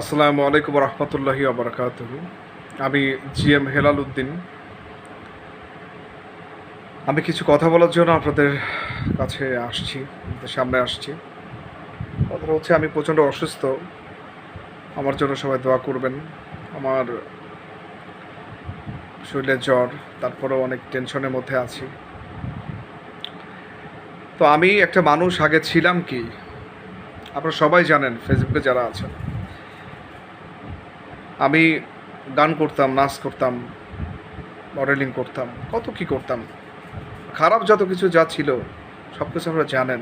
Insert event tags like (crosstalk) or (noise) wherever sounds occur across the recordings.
আসসালামু আলাইকুম রহমতুল্লাহি আবরকাত আমি জি এম হেলাল উদ্দিন। আমি কিছু কথা বলার জন্য আপনাদের কাছে আসছি সামনে আসছি। কথাটা হচ্ছে, আমি প্রচণ্ড অসুস্থ। আমার জন্য সবাই দোয়া করবেন। আমার শরীরে জ্বর, তারপরেও অনেক টেনশনের মধ্যে আছি। তো আমি একটা মানুষ, আগে ছিলাম কি? আপনারা সবাই জানেন ফেসবুকে যারা আছেন। আমি গান করতাম, নাচ করতাম মডেলিং করতাম, কত কি করতাম। খারাপ যত কিছু যা ছিল, সব কিছু আপনারা জানেন।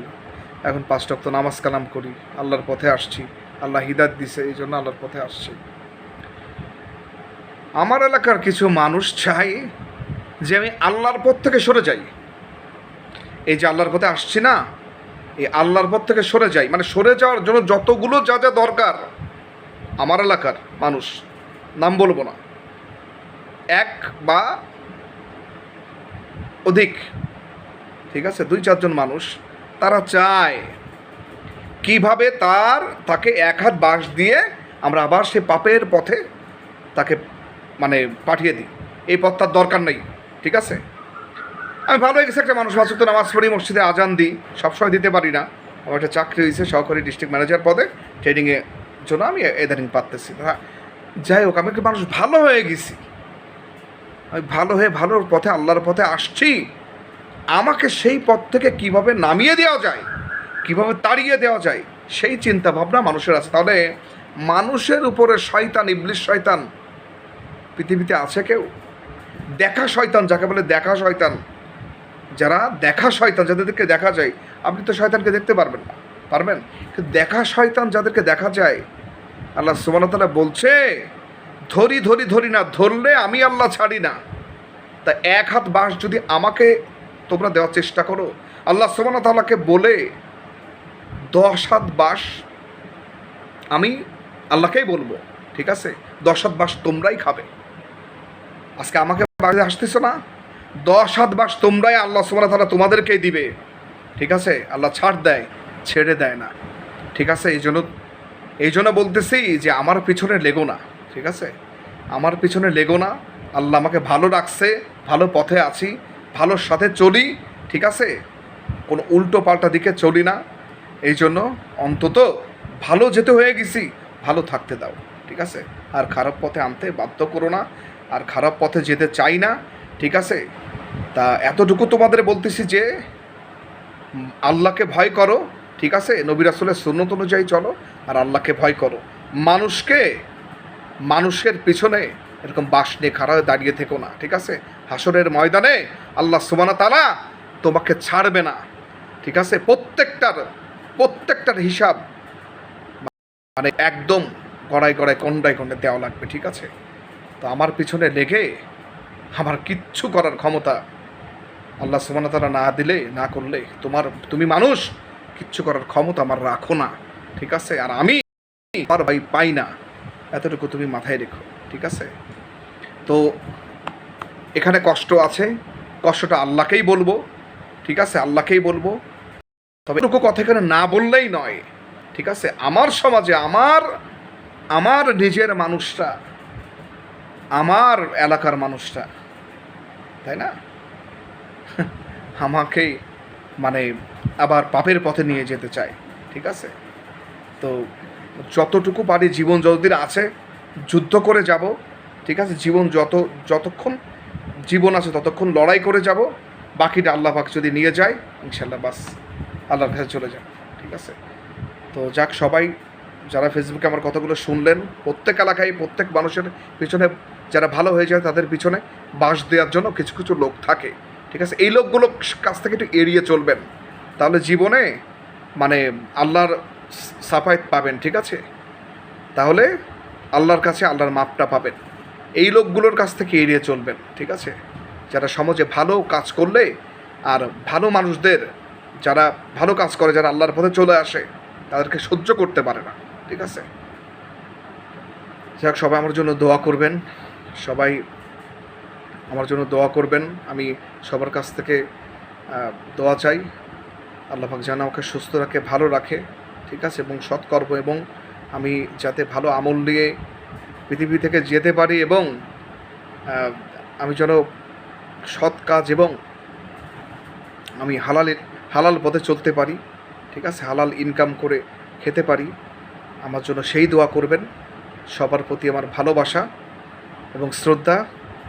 এখন পাঁচ টক্ত নামাজ কালাম করি, আল্লাহর পথে আসছি। আল্লাহ হিদাত দিছে, এই জন্য আল্লাহর পথে আসছি। আমার এলাকার কিছু মানুষ চাই যে আমি আল্লাহর পথ থেকে সরে যাই। এই যে আল্লাহর পথে আসছি না, এই আল্লাহর পথ থেকে সরে যাই। মানে সরে যাওয়ার জন্য যতগুলো যা যা দরকার, আমার এলাকার মানুষ নাম বলব না এক বা অধিক ঠিক আছে দুই চারজন মানুষ তারা চায় কীভাবে তার তাকে এক হাত বাঁশ দিয়ে আমরা আবার সে পাপের পথে তাকে মানে পাঠিয়ে দিই এই পথ তার দরকার নেই ঠিক আছে আমি ভালো হয়ে গেছি একটা মানুষ মাসুক তো নামাজ পড়ি মসজিদে আজান দিই সবসময় দিতে পারি না আমার একটা চাকরি হয়েছে সহকারী ডিস্ট্রিক্ট ম্যানেজার পদে ট্রেডিংয়ে জন্য আমি এদারিং পারতেছি হ্যাঁ যাই হোক, আমি একটা মানুষ ভালো হয়ে গেছি? আমি ভালো হয়ে ভালোর পথে, আল্লাহর পথে আসছি। আমাকে সেই পথ থেকে কীভাবে নামিয়ে দেওয়া যায়, কীভাবে তাড়িয়ে দেওয়া যায়, সেই চিন্তা ভাবনা মানুষের আছে। তাহলে মানুষের উপরে শয়তান ইবলিশ শয়তান, পৃথিবীতে আছে কেউ? দেখা শয়তান, যাকে বলে দেখা শয়তান। যারা দেখা শয়তান, যাদেরকে দেখা যায়, আপনি তো শয়তানকে দেখতে পারবেন না, পারবেন? কিন্তু দেখা শয়তান যাদেরকে দেখা যায় আল্লাহ সুবানতালা বলছে, ধরি ধরি ধরি না, ধরলে আমি আল্লাহ ছাড়ি না। তা এক হাত বাঁশ যদি আমাকে তোমরা দেওয়ার চেষ্টা করো? আল্লাহ সুবানতালাকে বলে, দশ হাত বাঁশ আমি আল্লাহকেই বলব, ঠিক আছে? দশ হাত বাঁশ তোমরাই খাবে। আজকে আমাকে বাড়িতে আসতেছো না? দশ হাত বাস তোমরাই আল্লাহ সুমানা তারা তোমাদেরকেই দিবে। ঠিক আছে? আল্লাহ ছাড় দেয়, ছেড়ে দেয় না। ঠিক আছে? এই জন্য এই জন্য বলতেছি যে আমার পিছনে লেগো না, ঠিক আছে? আমার পিছনে লেগো না। আল্লাহ আমাকে ভালো রাখছে, ভালো পথে আছি ভালোর সাথে চলি, ঠিক আছে? কোনো উল্টো পাল্টা দিকে চলি না। এই জন্য অন্তত ভালো যেতে হয়ে গেছি, ভালো থাকতে দাও, ঠিক আছে? আর খারাপ পথে আনতে বাধ্য করো না, আর খারাপ পথে যেতে চাই না, ঠিক আছে? তা এতটুকু তোমাদের বলতেছি যে আল্লাহকে ভয় করো ঠিক আছে? নবী রাসুলের সুন্নত অনুযায়ী চলো আর আল্লাহকে ভয় করো। মানুষকে, মানুষের পিছনে এরকম বাস নিয়ে খাড়া হয়ে দাঁড়িয়ে থেকো না, ঠিক আছে? হাসরের ময়দানে আল্লাহ সুবানা তালা তোমাকে ছাড়বে না, ঠিক আছে? প্রত্যেকটার প্রত্যেকটার হিসাব মানে একদম গড়াই গড়াই কন্ডায় কন্ডে দেওয়া লাগবে, ঠিক আছে? তো আমার পিছনে লেগে আমার কিচ্ছু করার ক্ষমতা আল্লাহ সুবান তারা না দিলে, না করলে, তোমার, তুমি মানুষ কিচ্ছু করার ক্ষমতা আমার রাখো না, ঠিক আছে? আর আমি আমার ভাই পাই না। এতটুকু তুমি মাথায় রেখো, ঠিক আছে? তো এখানে কষ্ট আছে, কষ্টটা আল্লাহকেই বলব, ঠিক আছে? আল্লাহকেই বলব। তবে এটুকু কথা এখানে না বললেই নয়, ঠিক আছে? আমার সমাজে, আমার আমার নিজের মানুষটা, আমার এলাকার মানুষটা, তাই না? (laughs) আমাকেই মানে আবার পাপের পথে নিয়ে যেতে চায়, ঠিক আছে? তো যতটুকু পারি জীবন যতদিন আছে, যুদ্ধ করে যাব, ঠিক আছে? জীবন যত, যতক্ষণ জীবন আছে ততক্ষণ লড়াই করে যাব, বাকিটা আল্লাহ পাক যদি নিয়ে যায় ইনশাল্লাহ বাস আল্লাহর কাছে চলে যাব, ঠিক আছে? তো যাক, সবাই যারা ফেসবুকে আমার কথাগুলো শুনলেন, প্রত্যেক এলাকায় প্রত্যেক মানুষের পিছনে যারা ভালো হয়ে যায় তাদের পিছনে বাস দেওয়ার জন্য কিছু কিছু লোক থাকে। ঠিক আছে? এই লোকগুলো কাছ থেকে একটু এড়িয়ে চলবেন। তাহলে জীবনে মানে আল্লাহর সাফায়ত পাবেন, ঠিক আছে? তাহলে আল্লাহর কাছে আল্লাহর মাপটা পাবেন। এই লোকগুলোর কাছ থেকে এড়িয়ে চলবেন, ঠিক আছে? যারা সমাজে ভালো কাজ করলে আর ভালো মানুষদের, যারা ভালো কাজ করে, যারা আল্লাহর পথে চলে আসে, তাদেরকে সহ্য করতে পারে না, ঠিক আছে? যাক, সবাই আমার জন্য দোয়া করবেন। সবাই আমার জন্য দোয়া করবেন। আমি সবার কাছ থেকে দোয়া চাই। আল্লাহ পাক যেন আমাকে সুস্থ রাখে, ভালো রাখে, ঠিক আছে, এবং সৎকর্ম, এবং আমি যাতে ভালো আমল নিয়ে পৃথিবী থেকে যেতে পারি এবং আমি যেন সৎ কাজ এবং আমি হালালের, হালাল পথে চলতে পারি, ঠিক আছে, হালাল ইনকাম করে খেতে পারি। আমার জন্য সেই দোয়া করবেন। সবার প্রতি আমার ভালোবাসা এবং শ্রদ্ধা।